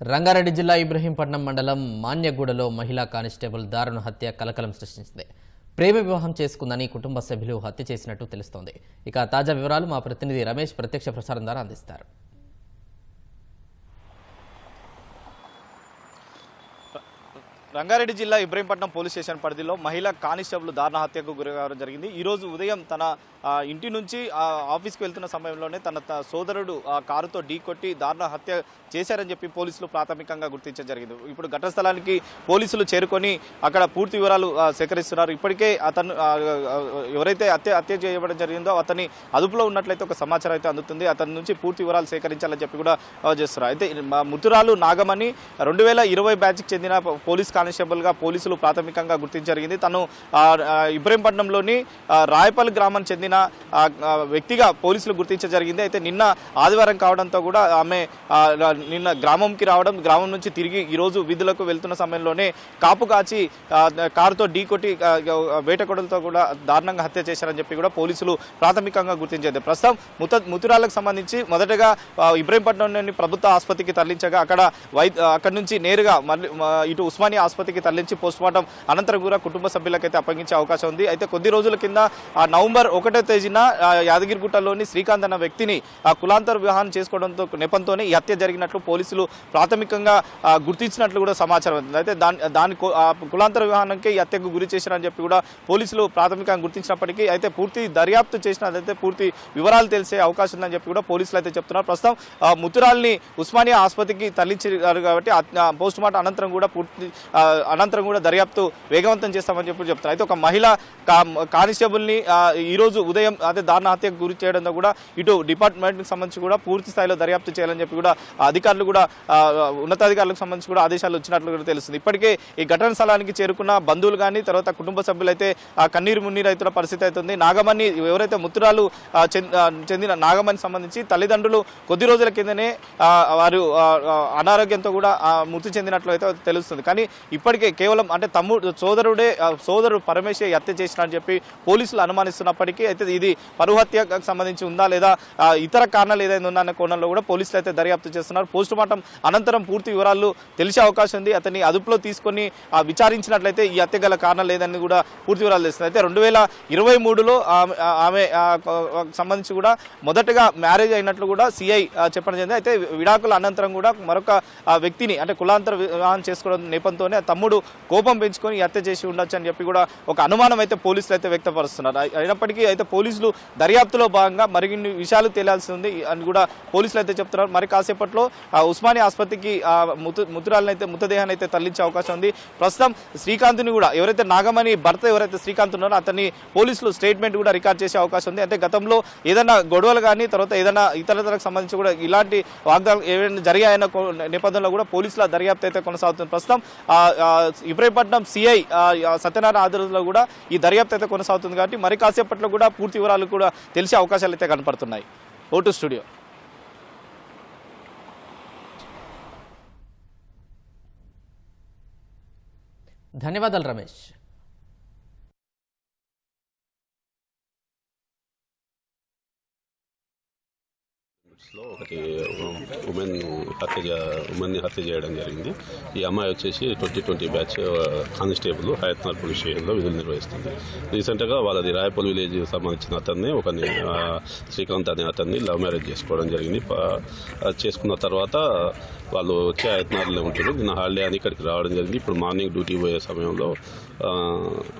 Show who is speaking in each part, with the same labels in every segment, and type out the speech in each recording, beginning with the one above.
Speaker 1: రంగారెడ్డి జిల్లా ఇబ్రహీంపట్నం మండలం మాన్యగూడలో మహిళా కానిస్టేబుల్ దారుణ హత్య కలకలం సృష్టించింది. ప్రేమ వివాహం చేసుకుందని కుటుంబ సభ్యులు హత్య చేసినట్టు తెలుస్తోంది. ఇక తాజా వివరాలు మా ప్రతినిధి రమేష్ ప్రత్యక్ష ప్రసారం ద్వారా అందిస్తారు.
Speaker 2: రంగారెడ్డి జిల్లా ఇబ్రహీంపట్నం పోలీస్ స్టేషన్ పరిధిలో మహిళా కానిస్టేబుల్ దారుణ హత్యకు గురి జరిగింది. ఈ రోజు ఉదయం తన ఇంటి నుంచి ఆ, ఆఫీస్కి వెళ్తున్న సమయంలోనే తన సోదరుడు కారుతో ఢీకొట్టి దారుణ హత్య చేశారని చెప్పి పోలీసులు ప్రాథమికంగా గుర్తించడం జరిగింది. ఇప్పుడు ఘటన స్థలానికి పోలీసులు చేరుకొని అక్కడ పూర్తి వివరాలు సేకరిస్తున్నారు. ఇప్పటికే అతను ఎవరైతే హత్య హత్య చేయబడడం జరిగిందో అతని అదుపులో ఉన్నట్లయితే ఒక సమాచారం అయితే అందుతుంది. అతని నుంచి పూర్తి వివరాలు సేకరించాలని చెప్పి కూడా చేస్తున్నారు. అయితే మృతురాలు నాగమణి రెండు వేల ఇరవై బ్యాచ్కి చెందిన పోలీస్ కానిస్టేబుల్గా పోలీసులు ప్రాథమికంగా గుర్తించడం తను ఇబ్రహీంపట్నంలోని రాయపల్లి గ్రామానికి చెందిన వ్యక్తిగా పోలీసులు గుర్తించడం జరిగింది. అయితే నిన్న ఆదివారం కావడంతో కూడా ఆమె నిన్న గ్రామంకి రావడం గ్రామం నుంచి తిరిగి ఈ రోజు విధులకు వెళ్తున్న సమయంలోనే కాపు కాచి కారుతో ఢీకొట్టి కొట్టి వేటకొడలతో కూడా దారుణంగా హత్య చేశారని చెప్పి కూడా పోలీసులు ప్రాథమికంగా గుర్తించారు ప్రస్తుతం ముత ముతురాలకు సంబంధించి మొదటగా ఇబ్రహీంపట్నంలోని ప్రభుత్వ ఆసుపత్రికి తరలించగా అక్కడ వై అక్కడి నుంచి నేరుగా మళ్ళీ ఇటు ఉస్మానియా ఆసుపత్రికి తరలించి పోస్ట్ మార్టం అనంతరం కూడా కుటుంబ సభ్యులకైతే అప్పగించే అవకాశం ఉంది. అయితే కొద్ది రోజుల కింద నవంబర్ ఒకటో తేదీన యాదగిరిగుట్టలోని శ్రీకాంత్ అన్న వ్యక్తిని ఆ, కులాంతర వివాహం చేసుకోవడంతో నెపంతోనే ఈ హత్య జరిగినట్లు పోలీసులు ప్రాథమికంగా గుర్తించినట్లు కూడా సమాచారం ఉంది అయితే దాని దాని కులాంతర వివాహానికి ఈ హత్యకు గురి చేశారని చెప్పి కూడా పోలీసులు ప్రాథమికంగా గుర్తించినప్పటికీ అయితే పూర్తి దర్యాప్తు చేసినదైతే పూర్తి వివరాలు తెలిసే అవకాశం ఉందని చెప్పి కూడా పోలీసులు అయితే చెప్తున్నారు. ప్రస్తుతం ఆ, ముతురాల్ని ఉస్మానియా ఆసుపత్రికి తరలించారు కాబట్టి పోస్ట్ మార్టం అనంతరం కూడా పూర్తి అనంతరం కూడా దర్యాప్తు వేగవంతం చేస్తామని చెప్పి చెప్తారు అయితే ఒక మహిళ కా- కానిస్టేబుల్ని ఈరోజు ఈ రోజు ఉదయం అదే దారుణ హత్యకు గురి చేయడంతో కూడా ఇటు డిపార్ట్మెంట్కి సంబంధించి కూడా పూర్తి స్థాయిలో దర్యాప్తు చేయాలని చెప్పి కూడా అధికారులు కూడా ఉన్నతాధికారులకు సంబంధించి కూడా ఆదేశాలు వచ్చినట్లు కూడా తెలుస్తుంది. ఇప్పటికే ఈ ఘటన స్థలానికి చేరుకున్న బంధువులు కానీ తర్వాత కుటుంబ సభ్యులు అయితే కన్నీరు మున్నీరు అవుతున్న పరిస్థితి అవుతుంది నాగమణి ఎవరైతే ముత్తురాలు చెందిన నాగమణి సంబంధించి తల్లిదండ్రులు కొద్ది రోజుల కిందనే వారు అనారోగ్యంతో కూడా మృతి చెందినట్లు అయితే తెలుస్తుంది. కానీ ఇప్పటికే కేవలం అంటే తమ్ముడు సోదరుడే సోదరుడు పరమేశ్వర్ హత్య చేసినని చెప్పి పోలీసులు అనుమానిస్తున్నప్పటికీ అయితే ఇది పరుహత్యకు సంబంధించి ఉందా లేదా ఇతర కారణాలు ఏదైనా ఉందా అనే కోణంలో కూడా పోలీసులు అయితే దర్యాప్తు చేస్తున్నారు. పోస్ట్ మార్టం అనంతరం పూర్తి వివరాలు తెలిసే అవకాశం ఉంది. అతన్ని అదుపులో తీసుకొని విచారించినట్లయితే ఈ హత్య గల కారణాలు లేదని కూడా పూర్తి వివరాలు తెలుస్తుంది అయితే రెండు వేల ఇరవై మూడులో ఆమె ఆమె సంబంధించి కూడా మొదటగా మ్యారేజ్ అయినట్లు కూడా సిఐ చెప్పడం జరిగింది. అయితే విడాకుల అనంతరం కూడా మరొక వ్యక్తిని అంటే కులాంతర వివాహం చేసుకోవడం నేపథ్యంతోనే తమ్ముడు కోపం పెంచుకొని హత్య చేసి ఉండొచ్చు అని చెప్పి కూడా ఒక అనుమానం అయితే పోలీసులు అయితే వ్యక్తపరుస్తున్నారు. అయినప్పటికీ అయితే పోలీసులు దర్యాప్తులో భాగంగా మరిన్ని విషయాలు తేలాల్సి ఉంది అని కూడా పోలీసులు అయితే చెప్తున్నారు. మరి కాసేపట్లో ఆ, ఉస్మానియా ఆసుపత్రికి ఆ, అయితే మృతదేహాన్ని అయితే తరలించే అవకాశం ఉంది. ప్రస్తుతం శ్రీకాంత్ని కూడా ఎవరైతే నాగమణి భర్త ఎవరైతే శ్రీకాంత్ ఉన్నారో అతన్ని పోలీసులు స్టేట్మెంట్ కూడా రికార్డ్ చేసే అవకాశం ఉంది. అంటే గతంలో ఏదైనా గొడవలు కానీ తర్వాత ఏదైనా ఇతరతరకు సంబంధించి కూడా ఇలాంటి వాగ్దానం ఏమైనా జరిగాయన్న నేపథ్యంలో కూడా పోలీసుల దర్యాప్తు అయితే కొనసాగుతుంది. ప్రస్తుతం ఆ, ఇబ్రహీంపట్నం సిఐ సత్యనారాయణ ఆధ్వర్యంలో కూడా ఈ దర్యాప్తు అయితే కొనసాగుతుంది కాబట్టి మరి కాసేపట్లో కూడా పూర్తి వివరాలు కూడా తెలిసే అవకాశాలు అయితే కనపడుతున్నాయి. ఓటు స్టూడియో.
Speaker 1: ధన్యవాదాలు రమేష్.
Speaker 3: లో ఒకటి ఉమెన్ హత్య ఉమెన్ని హత్య చేయడం జరిగింది. ఈ అమ్మాయి వచ్చేసి twenty twenty batch constable Hayathnagar police స్టేషన్లో విధులు నిర్వహిస్తుంది. రీసెంట్గా వాళ్ళది రాయపల్ విలేజ్ సంబంధించిన అతన్ని ఒక శ్రీకాంత్ అనే అతన్ని లవ్ మ్యారేజ్ చేసుకోవడం జరిగింది. అది చేసుకున్న తర్వాత వాళ్ళు వచ్చే హయత్నార్లో ఉంటారు. నిన్న హాలిడే అని ఇక్కడికి రావడం జరిగింది. ఇప్పుడు మార్నింగ్ డ్యూటీ పోయే సమయంలో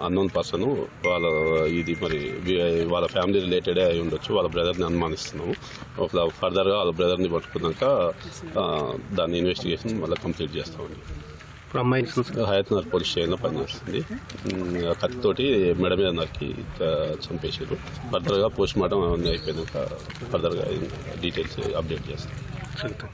Speaker 3: అన్నోన్ పర్సన్ వాళ్ళ ఇది మరి వాళ్ళ ఫ్యామిలీ రిలేటెడే అయి ఉండొచ్చు వాళ్ళ బ్రదర్ని అనుమానిస్తున్నాము. ఒక ఫర్దర్గా వాళ్ళ బ్రదర్ని పట్టుకున్నాక దాన్ని ఇన్వెస్టిగేషన్ మళ్ళీ కంప్లీట్ చేస్తామండి.
Speaker 4: ఇప్పుడు చూసి
Speaker 3: హయత్నగర్ పోలీస్ స్టేషన్లో పనిచేస్తుంది. కత్తితోటి మెడ మీద నరికి ఆ, చంపేసారు ఫర్దర్గా పోస్ట్ మార్టం అయిపోయినాక ఫర్దర్గా డీటెయిల్స్ అప్డేట్ చేస్తాం.